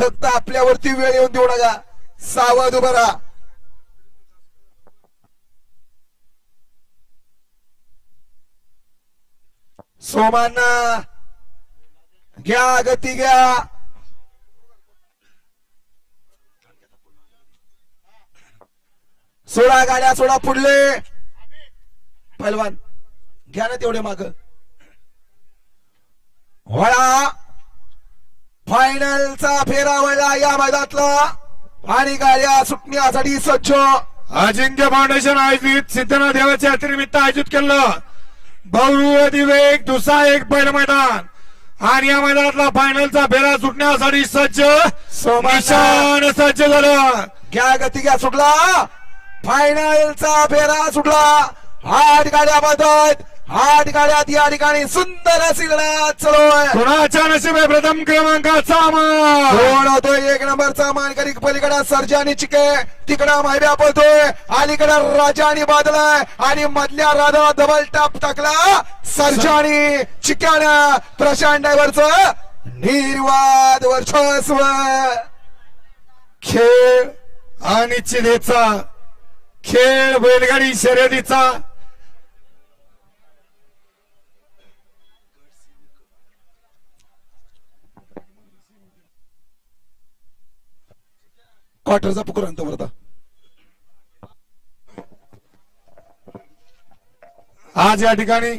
फक्त आपल्यावरती वेळ येऊन देऊ नका. सावध उभं राहा. सोमांना घ्या गती घ्या. सोडा गाड्या सोडा पुढले. पहिलवान घ्या ना तेवढे माग वळा फायनलचा फेरा वळला या मैदानातला. आणि गाड्या सुटण्यासाठी सज्ज अजिंक्य फाउंडेशन आयोजित सिद्धनाथ देवाच्या यात्रेनिमित्त आयोजित केलं. दिव्य एक दुसरा एक बैल मैदान. आणि या मैदानातला फायनलचा फेरा सुटण्यासाठी सज्ज सोमाना. निशान सज्ज झालं. घ्या गती घ्या सुटला. फायनलचा फेरा सुटला. आठ गाड्या बाधत आठ गाड्यात या ठिकाणी सुंदर अशी लढत चालू आहे कुणाच्या नशिबे प्रथम क्रमांकाचा मान कोण होतोय एक नंबरचा मानकरी पलीकडे सर्जा आणि चिके तिकडं मायब्या पळतोय अलीकडं राजा आणि बादलाय आणि मधल्या राधा डबल टाप टाकला सर्जा आणि चिक्यानं प्रशांत ड्रायव्हरच निर्वाद वर्चस्व खेळ अनिश्चितेचा खेळ बैलगाडी शर्यतीचा क्वार्टरचा पुकर आणतो बरं आज या ठिकाणी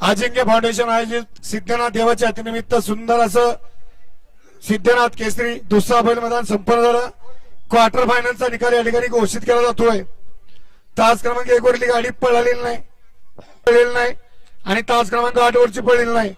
अजिंक्य फाउंडेशन आयोजित सिद्धनाथ देवाच्या अतिनिमित्त सुंदर असं सिद्धनाथ केसरी दुसरा बैल मैदान संपन्न झालं. क्वार्टर फायनलचा निकाल या ठिकाणी घोषित केला जातोय. तास क्रमांक एक वरली गाडी पळालेली नाही. पळलेली नाही. आणि तास क्रमांक आठ वरची पळलेली नाही.